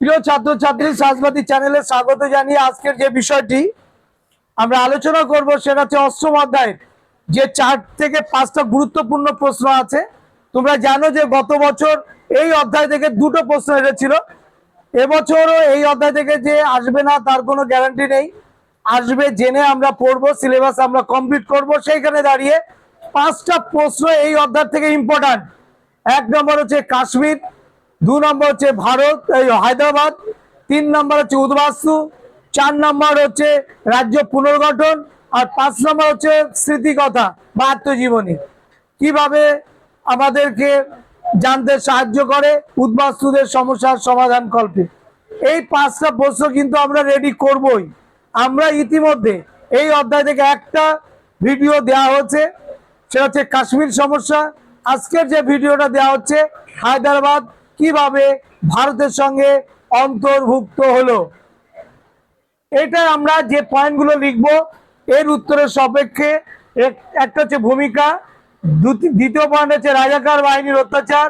প্রিয় ছাত্রছাত্রী, সাজবাতি চ্যানেলে স্বাগত জানিয়ে আজকের যে বিষয়টি আমরা আলোচনা করব, সেটা হচ্ছে অষ্টম অধ্যায়ের যে চার থেকে পাঁচটা গুরুত্বপূর্ণ প্রশ্ন আছে। তোমরা জানো যে গত বছর এই অধ্যায় থেকে দুটো প্রশ্ন এসেছিল। এবছরও এই অধ্যায় থেকে যে আসবে না, তার কোনো গ্যারান্টি নেই। আসবে জেনে আমরা পড়ব, সিলেবাস আমরা কমপ্লিট করব। সেইখানে দাঁড়িয়ে পাঁচটা প্রশ্ন এই অধ্যায় থেকে ইম্পর্ট্যান্ট এক নম্বর হচ্ছে কাশ্মীর দু নম্বর হচ্ছে ভারত, এই হায়দ্রাবাদ। তিন নম্বর হচ্ছে উদ্বাস্তু। চার নম্বর হচ্ছে রাজ্য পুনর্গঠন। আর পাঁচ নম্বর হচ্ছে স্মৃতিকথা বা আত্মজীবনী কীভাবে আমাদেরকে জানতে সাহায্য করে উদ্বাস্তুদের সমস্যার সমাধান কল্পে? এই পাঁচটা প্রশ্ন কিন্তু আমরা রেডি করবই। আমরা ইতিমধ্যে এই অধ্যায় থেকে একটা ভিডিও দেওয়া হচ্ছে সেটা হচ্ছে কাশ্মীর সমস্যা। আজকের যে ভিডিওটা দেওয়া হচ্ছে, হায়দ্রাবাদ কীভাবে ভারতের সঙ্গে অন্তর্ভুক্ত হলো? এটা আমরা যে পয়েন্টগুলো লিখব, এর উত্তরের সাপেক্ষে একটা হচ্ছে ভূমিকা দ্বিতীয় পয়েন্ট হচ্ছে রাজাকার বাহিনীর অত্যাচার,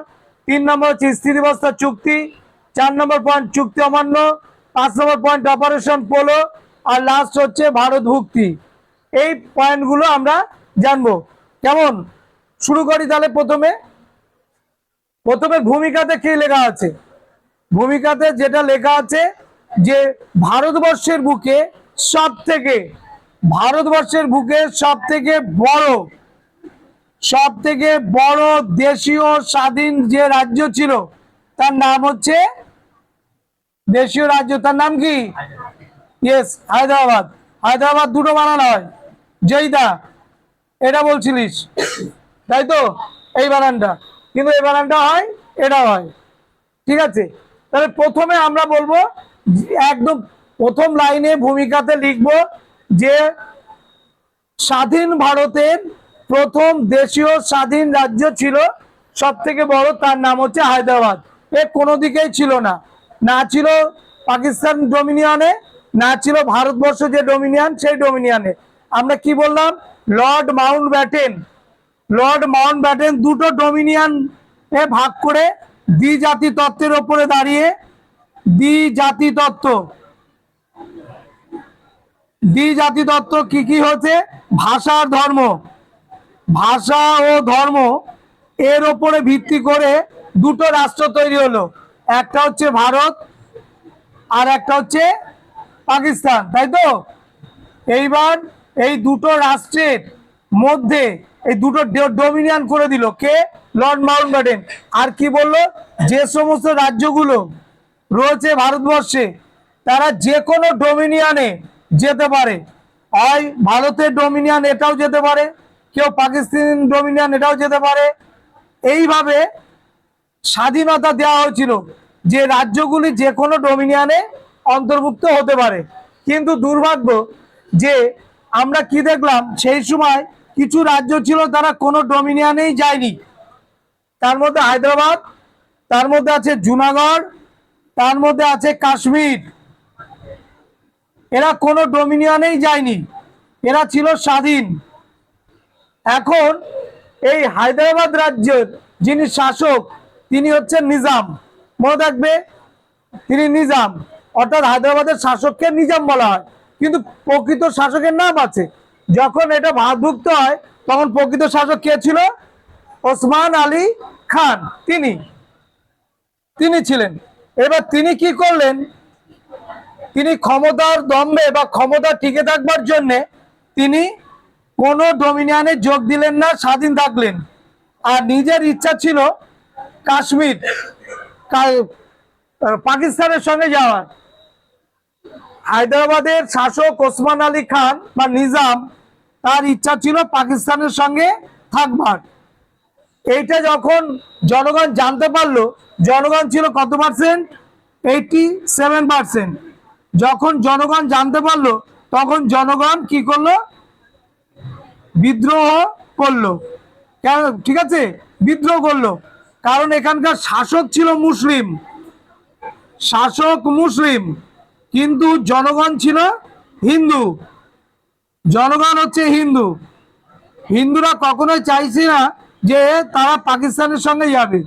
তিন নম্বর হচ্ছে স্থিতিবস্থা চুক্তি, চার নম্বর পয়েন্ট চুক্তি অমান্য, পাঁচ নম্বর পয়েন্ট অপারেশন পোলো, আর লাস্ট হচ্ছে ভারত ভুক্তি। এই পয়েন্টগুলো আমরা জানব। কেমন? শুরু করি তাহলে প্রথমে। প্রথমে ভূমিকাতে কি লেখা আছে? ভূমিকাতে যেটা লেখা আছে যে ভারতবর্ষের বুকে সব থেকে ভারতবর্ষের বুকে সব থেকে বড় সব থেকে বড় দেশীয় স্বাধীন যে রাজ্য ছিল, তার নাম হচ্ছে দেশীয় রাজ্য, তার নাম কি? ইয়েস হায়দ্রাবাদ। হায়দ্রাবাদ দুটো বানানো হয়। জয়দা এটা বলছিলিস, তাই তো? এই বানানটা। কিন্তু এই বানানটা হয় এটা হয়। ঠিক আছে? তাহলে প্রথমে আমরা বলব, একদম প্রথম লাইনে ভূমিকাতে লিখব যে স্বাধীন ভারতের প্রথম দেশীয় স্বাধীন রাজ্য ছিল সব থেকে বড়, তার নাম হচ্ছে হায়দ্রাবাদ। এ কোনো দিকেই ছিল না। না ছিল পাকিস্তান ডোমিনিয়নে, না ছিল ভারতবর্ষ যে ডোমিনিয়ন, সেই ডোমিনিয়নে। আমরা কি বললাম? Lord Mountbatten Lord Mountbatten দুটো ডোমিনিয়ন এ ভাগ করে দ্বি জাতি তত্ত্বের ওপরে দাঁড়িয়ে দ্বি জাতি তত্ত্ব দ্বি জাতি তত্ত্ব কি কি হচ্ছে ভাষা আর ধর্ম। ভাষা ও ধর্ম এর ওপরে ভিত্তি করে দুটো রাষ্ট্র তৈরি হলো। একটা হচ্ছে ভারত আর একটা হচ্ছে পাকিস্তান, তাই তো? এইবার এই দুটো রাষ্ট্রের মধ্যে এই দুটো ডোমিনিয়ন করে দিল কে? লর্ড মাউন্ট ব্যাটেন আর কি বলল? যে সমস্ত রাজ্যগুলো রয়েছে ভারতবর্ষে, তারা যে কোনো ডোমিনিয়নে যেতে পারে। হয় ভারতের ডোমিনিয়ান এটাও যেতে পারে, কেউ পাকিস্তান ডোমিনিয়ান এটাও যেতে পারে। এইভাবে স্বাধীনতা দেওয়া হয়েছিল যে রাজ্যগুলি যে কোনো ডোমিনিয়ানে অন্তর্ভুক্ত হতে পারে। কিন্তু দুর্ভাগ্য যে আমরা কি দেখলাম? সেই সময় কিছু রাজ্য ছিল, তারা কোনো ডোমিনিয়নেই যায়নি। তার মধ্যে হায়দ্রাবাদ, তার মধ্যে আছে জুনাগড়, তার মধ্যে আছে কাশ্মীর। এরা কোনো ডোমিনিয়নেই যায়নি। এরা ছিল স্বাধীন। এখন এই হায়দ্রাবাদ রাজ্যের যিনি শাসক, তিনি হচ্ছেন নিজাম। মনে থাকবে, তিনি নিজাম। অর্থাৎ হায়দ্রাবাদের শাসককে নিজাম বলা হয়। কিন্তু প্রকৃত শাসকের নাম আছে। যখন এটা ভারতভুক্ত হয়, তখন প্রকৃত শাসক কে ছিল? ওসমান আলী খান। তিনি। তিনি ছিলেন। এবার তিনি কি করলেন? তিনি ক্ষমতার দম্ভে বা ক্ষমতা টিকে থাকবার জন্য তিনি কোনো ডোমিনিয়নে যোগ দিলেন না, স্বাধীন থাকলেন। আর নিজের ইচ্ছা ছিল কাশ্মীর পাকিস্তানের সঙ্গে যাওয়ার। হায়দ্রাবাদের শাসক ওসমান আলী খান বা নিজাম তার ইচ্ছা ছিল পাকিস্তানের সঙ্গে থাকবার। এইটা যখন জনগণ জানতে পারল, জনগণ ছিল কত পার্সেন্ট এইটি সেভেন পার্সেন্ট যখন জনগণ জানতে পারল, তখন জনগণ কি করল? বিদ্রোহ করল। কেন? ঠিক আছে? বিদ্রোহ করল। কারণ এখানকার শাসক ছিল মুসলিম। শাসক মুসলিম। কিন্তু জনগণ ছিল হিন্দু। জনগণ হচ্ছে হিন্দু। হিন্দুরা কখনোই চাইছে না যে তারা পাকিস্তানের সঙ্গে যাবে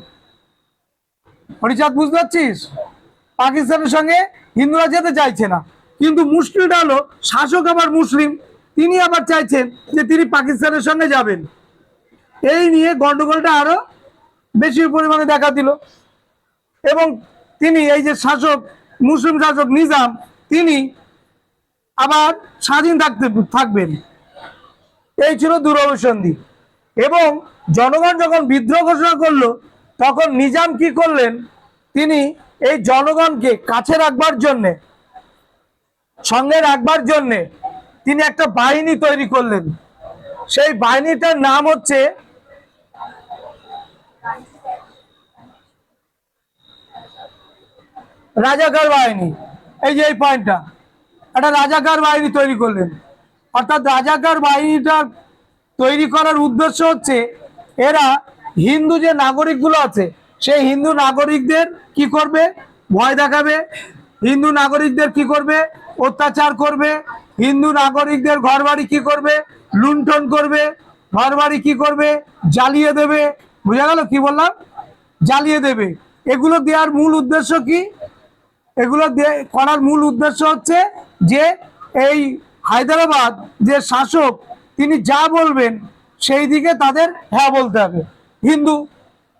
হরিচাঁদ বুঝতে পারছিস? পাকিস্তানের সঙ্গে হিন্দুরা যেতে চাইছে না। কিন্তু মুশকিলটা হলো, শাসক আবার মুসলিম, তিনি আবার চাইছেন যে তিনি পাকিস্তানের সঙ্গে যাবেন। এই নিয়ে গন্ডগোলটা আরও বেশি পরিমাণে দেখা দিল। এবং তিনি, এই যে শাসক, মুসলিম শাসক নিজাম, তিনি আবার স্বাধীন থাকতে, থাকবেন। এই ছিল দুরভিসন্ধি এবং জনগণ যখন বিদ্রোহ ঘোষণা করল, তখন নিজাম কি করলেন? তিনি এই জনগণকে কাছে রাখবার জন্যে, সঙ্গে রাখবার জন্যে তিনি একটা বাহিনী তৈরি করলেন। সেই বাহিনীটার নাম হচ্ছে রাজাকার বাহিনী। এই যে এই পয়েন্টটা। একটা রাজাকার বাহিনী তৈরি করলেন। অর্থাৎ রাজাকার বাহিনীটা তৈরি করার উদ্দেশ্য হচ্ছে, এরা হিন্দু যে নাগরিকগুলো আছে, সেই হিন্দু নাগরিকদের কি করবে? ভয় দেখাবে। হিন্দু নাগরিকদের কি করবে? অত্যাচার করবে। হিন্দু নাগরিকদের ঘরবাড়ি কি করবে? লুণ্ঠন করবে। ঘরবাড়ি কি করবে? জ্বালিয়ে দেবে। বুঝা গেল কি বললাম? জ্বালিয়ে দেবে। এগুলো দেওয়ার মূল উদ্দেশ্য কি? এগুলো করার মূল উদ্দেশ্য হচ্ছে যে এই হায়দ্রাবাদ যে শাসক, তিনি যা বলবেন সেই দিকে তাদের হ্যাঁ বলতে হবে। হিন্দু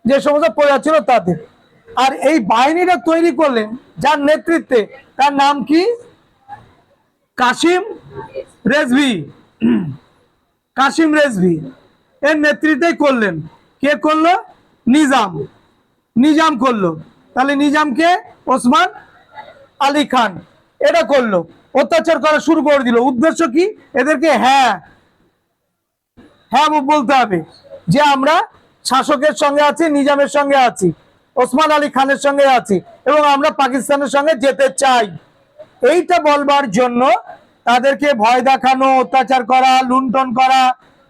যে সমস্ত প্রজা ছিল তাদের। আর এই বাহিনীটা তৈরি করলেন যার নেতৃত্বে তার নাম কি? কাশিম রেজভি। কাশিম রেজভি। এর নেতৃত্বেই করলেন। কে করল? নিজাম। নিজাম করল। তাহলে নিজামকে ওসমান আলী খান। এটা করল। অত্যাচার করা শুরু করে দিল। উদ্দেশ্য কি? এদেরকে হ্যাঁ হ্যাঁ বলতে হবে যে আমরা শাসকের সঙ্গে আছি, নিজামের সঙ্গে আছি, ওসমান আলী খানের সঙ্গে আছি এবং আমরা পাকিস্তানের সঙ্গে যেতে চাই। এইটা বলবার জন্য তাদেরকে ভয় দেখানো, অত্যাচার করা, লুণ্ঠন করা,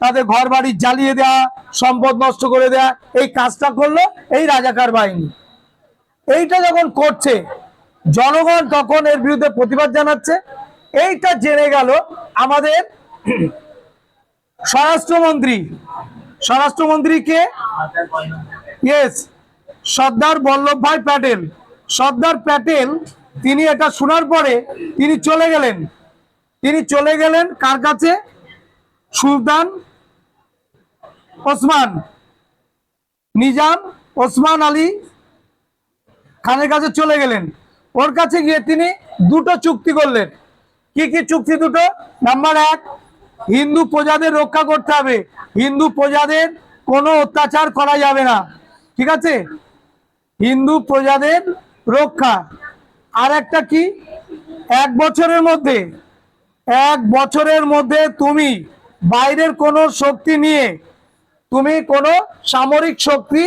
তাদের ঘর বাড়ি জ্বালিয়ে দেওয়া সম্পদ নষ্ট করে দেওয়া এই কাজটা করল এই রাজাকার বাহিনী। এইটা যখন করছে জনগণ তখন এর বিরুদ্ধে প্রতিবাদ জানাচ্ছে। এইটা জেনে গেল আমাদের স্বরাষ্ট্রমন্ত্রী। স্বরাষ্ট্রমন্ত্রীকে ইয়েস সর্দার বল্লভভাই প্যাটেল। সর্দার প্যাটেল, তিনি এটা শোনার পরে তিনি চলে গেলেন। তিনি চলে গেলেন কার কাছে? সুলতান ওসমান, নিজাম ওসমান আলী খানের কাছে চলে গেলেন। ওর কাছে গিয়ে তিনি দুটো চুক্তি করলেন। কি কি চুক্তি দুটো? নাম্বার এক, হিন্দু প্রজাদের রক্ষা করতে হবে। হিন্দু প্রজাদের কোনো অত্যাচার করা যাবে না। ঠিক আছে? হিন্দু প্রজাদের রক্ষা। আর একটা কি? এক বছরের মধ্যে, এক বছরের মধ্যে তুমি বাইরের কোনো শক্তি নিয়ে, তুমি কোনো সামরিক শক্তি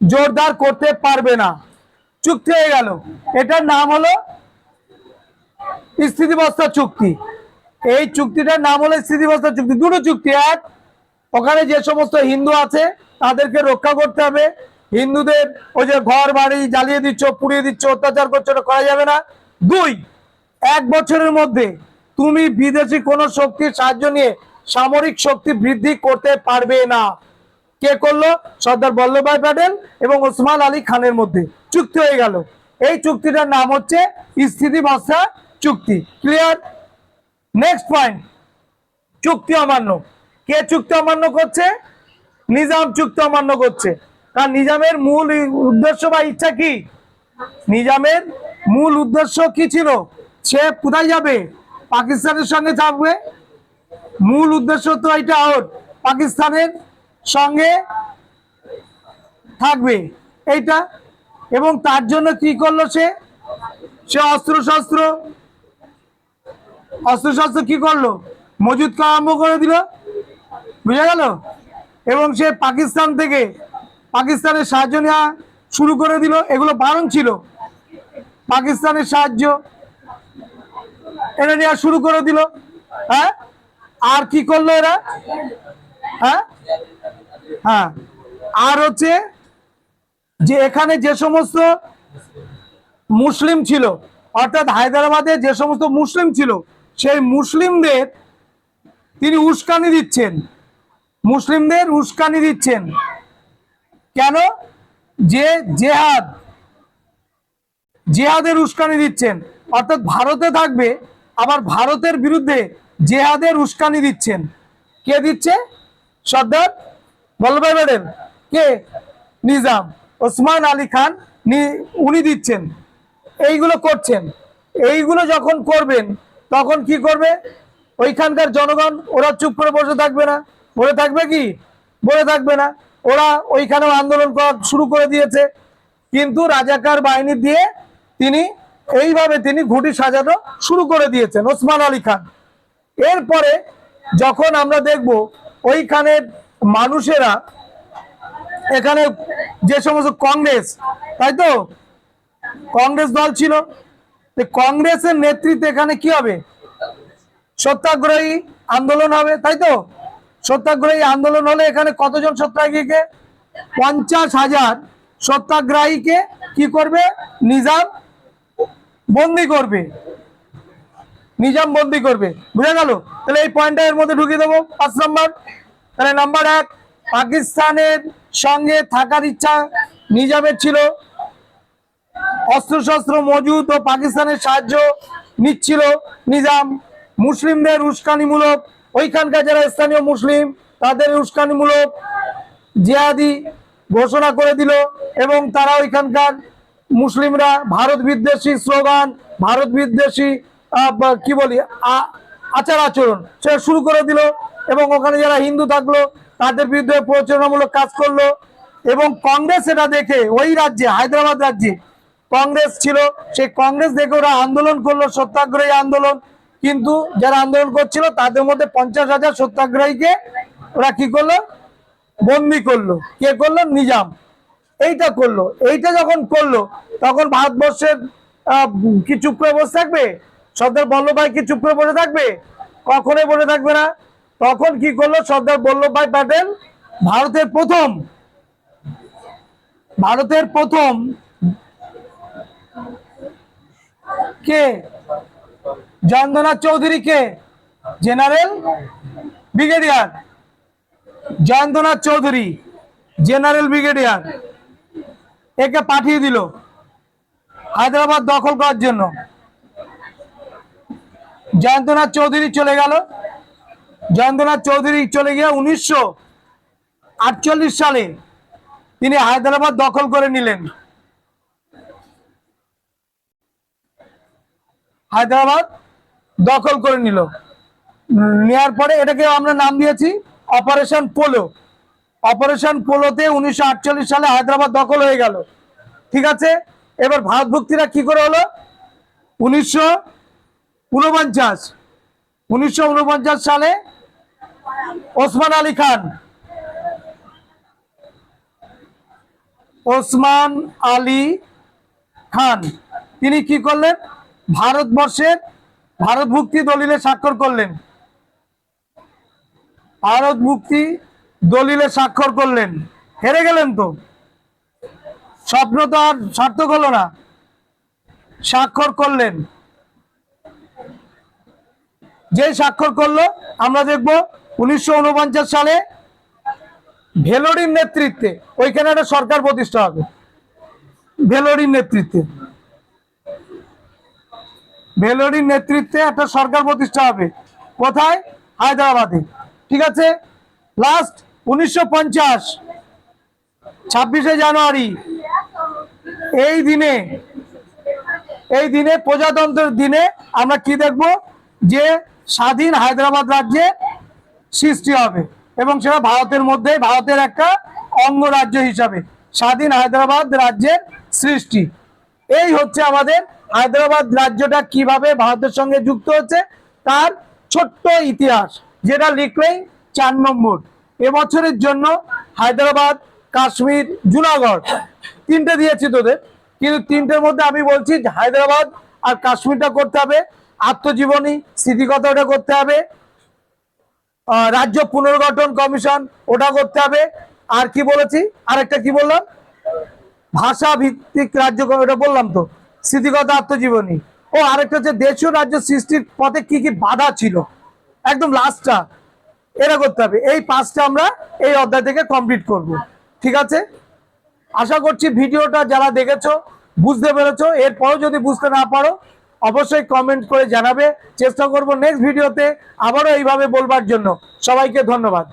জোরদার করতে পারবে না। চুক্তি হয়ে গেল। এটার নাম হলো স্থিতিবস্থা চুক্তি। এই চুক্তিটার নাম হলো স্থিতিবস্থা চুক্তি। দুটো চুক্তি, এক, ওখানে যে সমস্ত হিন্দু আছে, তাদেরকে রক্ষা করতে হবে। হিন্দুদের ওই যে ঘর, বাড়ি জ্বালিয়ে দিচ্ছ, পুড়িয়ে দিচ্ছ, অত্যাচার করছ ওটা করা যাবে না। দুই, এক বছরের মধ্যে তুমি বিদেশি কোনো শক্তির সাহায্য নিয়ে সামরিক শক্তি বৃদ্ধি করতে পারবে না। কে করল? সর্দার বল্লভভাই প্যাটেল এবং ওসমান আলী খানের মধ্যে। চুক্তি হয়ে গেল। এই চুক্তিটার নাম হচ্ছে স্থিতিবস্থা চুক্তি। ক্লিয়ার নেক্সট পয়েন্ট চুক্তি অমান্য। কে চুক্তি অমান্য করছে? নিজাম চুক্তি অমান্য করছে। কারণ নিজামের মূল উদ্দেশ্য বা ইচ্ছা কি? নিজামের মূল উদ্দেশ্য কি ছিল? সে কোথায় যাবে? পাকিস্তানের সঙ্গে থাকবে? মূল উদ্দেশ্য তো এটা আউট পাকিস্তানের সঙ্গে থাকবে। এইটা। এবং তার জন্য কি করল সে? সে অস্ত্র শস্ত্র অস্ত্র শস্ত্র কি করল? মজুদ আরম্ভ করে দিল। বুঝা গেল? এবং সে পাকিস্তান থেকে পাকিস্তানের সাহায্য নেওয়া শুরু করে দিল। এগুলো বারণ ছিল। পাকিস্তানের সাহায্য এটা নেওয়া শুরু করে দিল। হ্যাঁ? আর কি করল এরা? হ্যাঁ? হ্যাঁ। আর হচ্ছে যে এখানে যে সমস্ত মুসলিম ছিল, অর্থাৎ হায়দ্রাবাদে যে সমস্ত মুসলিম ছিল, সেই মুসলিমদের তিনি উস্কানি দিচ্ছেন। মুসলিমদের উস্কানি দিচ্ছেন। কেন? যে জেহাদ, জেহাদের উস্কানি দিচ্ছেন। অর্থাৎ ভারতে থাকবে, আবার ভারতের বিরুদ্ধে জেহাদের উস্কানি দিচ্ছেন। কে দিচ্ছে? সর্দার বল্লভভাই প্যাটেল কে? নিজাম। ওসমান আলী খান উনি দিচ্ছেন। এইগুলো করছেন। এইগুলো যখন করবেন, তখন কি করবে? ওইখানকার জনগণ, ওরা চুপ করে বসে থাকবে না। বলে থাকবে কি? বলে থাকবে না। ওরা ওইখানেও আন্দোলন করা শুরু করে দিয়েছে। কিন্তু রাজাকার বাহিনী দিয়ে তিনি এইভাবে তিনি ঘুটি সাজানো শুরু করে দিয়েছেন, ওসমান আলী খান। এরপরে যখন আমরা দেখব ওইখানের মানুষেরা এখানে যে সমস্ত কংগ্রেস, তাই তো? কংগ্রেস দল ছিল। কংগ্রেসের নেতৃত্বে এখানে কি হবে? সত্যাগ্রহী আন্দোলন হবে, তাই তো? সত্যাগ্রহী আন্দোলন হলে এখানে কতজন সত্যাগ্রহীকে পঞ্চাশ হাজার সত্যাগ্রহীকে কি করবে? নিজাম বন্দি করবে। নিজাম বন্দি করবে। বুঝা গেল? তাহলে এই পয়েন্টটা এর মধ্যে ঢুকিয়ে দেবো। পাঁচ নম্বর। তাহলে নাম্বার এক, পাকিস্তানের সঙ্গে থাকার ইচ্ছা নিজামের ছিল। অস্ত্রশস্ত্র মজুদ ও পাকিস্তানের সাহায্য নিচ্ছিল নিজাম। মুসলিমদের উস্কানিমূলক, ওইখানকার যারা স্থানীয় মুসলিম, তাদের উস্কানিমূলক জিহাদি ঘোষণা করে দিল এবং তারা ওইখানকার মুসলিমরা ভারত বিদ্বেষী স্লোগান, ভারত বিদ্বেষী কি বলি আচার আচরণ। সেটা শুরু করে দিল এবং ওখানে যারা হিন্দু থাকল, তাদের বিরুদ্ধে প্রচারণামূলক কাজ করল এবং কংগ্রেস এটা দেখে, ওই রাজ্যে, হায়দ্রাবাদ রাজ্যে কংগ্রেস ছিল। সেই কংগ্রেস দেখে ওরা আন্দোলন করল, সত্যাগ্রহী আন্দোলন। কিন্তু যারা আন্দোলন করছিল, তাদের মধ্যে পঞ্চাশ হাজার সত্যাগ্রহীকে ওরা কি করল? বন্দি করল। কে করল? নিজাম। এইটা করল। এইটা যখন করল, তখন ভারতবর্ষের কি চুপ করে বসে থাকবে? সর্দার বল্লভভাই কি চুপ করে বসে থাকবে? কখনোই বসে থাকবে না। তখন কি করল? সর্দার বল্লভভাই প্যাটেল ভারতের প্রথম ভারতের প্রথম কে? জয়ন্তনাথ চৌধুরী কে? General brigadier. Jayantanath Chaudhuri, general brigadier. একে পাঠিয়ে দিল। হায়দ্রাবাদ দখল করার জন্য। জয়ন্তনাথ চৌধুরী চলে গেল। জয়ন্তনাথ চৌধুরী চলে গিয়ে উনিশশো আটচল্লিশ সালে তিনি হায়দ্রাবাদ দখল করে নিলেন। হায়দ্রাবাদ দখল করে নিল। নেওয়ার পরে এটাকে আমরা নাম দিয়েছি অপারেশন পোলো। অপারেশন পোলোতে উনিশশো আটচল্লিশ সালে হায়দ্রাবাদ দখল হয়ে গেল। ঠিক আছে? এবার ভারত ভক্তিরা কি করে হলো? উনিশশো উনপঞ্চাশ, উনিশশো সালে ওসমান আলী খান, ওসমান আলী খান, তিনি কি করলেন? ভারতবর্ষের ভারত মুক্তি দলিলে স্বাক্ষর করলেন। ভারত মুক্তি দলিলে স্বাক্ষর করলেন। হেরে গেলেন তো। স্বপ্ন তো আর সার্থক হলো না। স্বাক্ষর করলেন। যে স্বাক্ষর করল, আমরা দেখব উনিশশো উনপঞ্চাশ সালে ভেলোরির নেতৃত্বে, ওইখানে একটা সরকার প্রতিষ্ঠা হবে। ভেলোরির নেতৃত্বে। ভেলোরির নেতৃত্বে একটা সরকার প্রতিষ্ঠা হবে। কোথায়? হায়দ্রাবাদে। ঠিক আছে? লাস্ট উনিশশো পঞ্চাশ, ছাব্বিশে জানুয়ারি। এই দিনে এই দিনে প্রজাতন্ত্রের দিনে আমরা কি দেখব? যে স্বাধীন হায়দ্রাবাদ রাজ্যে সৃষ্টি হবে এবং সেটা ভারতের মধ্যে ভারতের একটা অঙ্গরাজ্য হিসাবে স্বাধীন হায়দ্রাবাদ রাজ্যের সৃষ্টি। এই হচ্ছে আমাদের হায়দ্রাবাদ রাজ্যটা কীভাবে ভারতের সঙ্গে যুক্ত হচ্ছে, তার ছোট্ট ইতিহাস, যেটা লিখলেই চার নম্বর। এবছরের জন্য হায়দ্রাবাদ, কাশ্মীর, জুনাগড়, তিনটে দিয়েছি তোদের, কিন্তু তিনটের মধ্যে আমি বলছি হায়দ্রাবাদ আর কাশ্মীরটা করতে হবে আত্মজীবনী স্মৃতিকথা ওটা করতে হবে। রাজ্য পুনর্গঠন কমিশন, ওটা করতে হবে। আর কি বলেছি? আরেকটা কি বললাম? ভাষা ভিত্তিক রাজ্য ওটা বললাম তো। স্মৃতিগত আত্মজীবনী। ও, আরেকটা হচ্ছে দেশীয় রাজ্য সৃষ্টির পথে কি কি বাধা ছিল? একদম লাস্টটা এরা করতে হবে। এই পাঁচটা আমরা এই অধ্যায় থেকে কমপ্লিট করব। ঠিক আছে? আশা করছি ভিডিওটা যারা দেখেছ, বুঝতে পেরেছ। এরপরও যদি বুঝতে না পারো অবশ্যই কমেন্ট করে জানাবে। চেষ্টা করব নেক্সট ভিডিওতে আবারও এইভাবে বলবার জন্য। সবাইকে ধন্যবাদ।